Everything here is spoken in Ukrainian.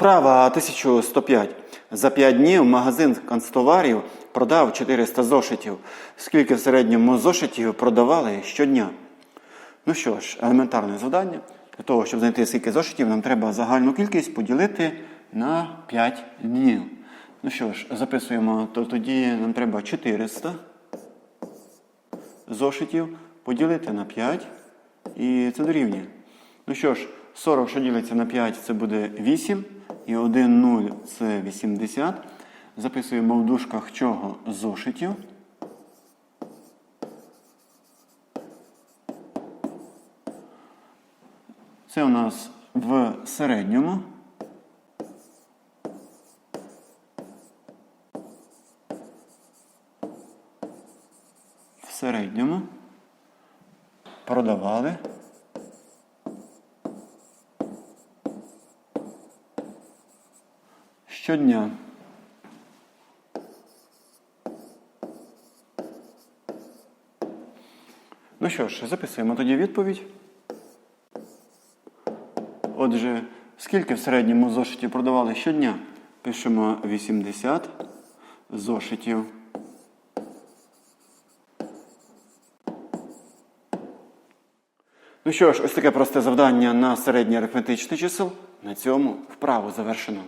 Вправа 1105. За 5 днів магазин канцтоварів продав 400 зошитів. Скільки в середньому зошитів продавали щодня? Ну що ж, елементарне завдання. Для того, щоб знайти скільки зошитів, нам треба загальну кількість поділити на 5 днів. Ну що ж, записуємо, то тоді нам треба 400 зошитів поділити на 5. І це дорівнює. Ну що ж, 40, що ділиться на 5, це буде 8. І 1 0 це 80. Записуємо в дужках чого зошитів. Це у нас в середньому. В середньому продавали. Щодня. Ну що ж, записуємо тоді відповідь. Отже, скільки в середньому зошитів продавали щодня? Пишемо 80 зошитів. Ну що ж, ось таке просте завдання на середнє арифметичне чисел. На цьому вправу завершено.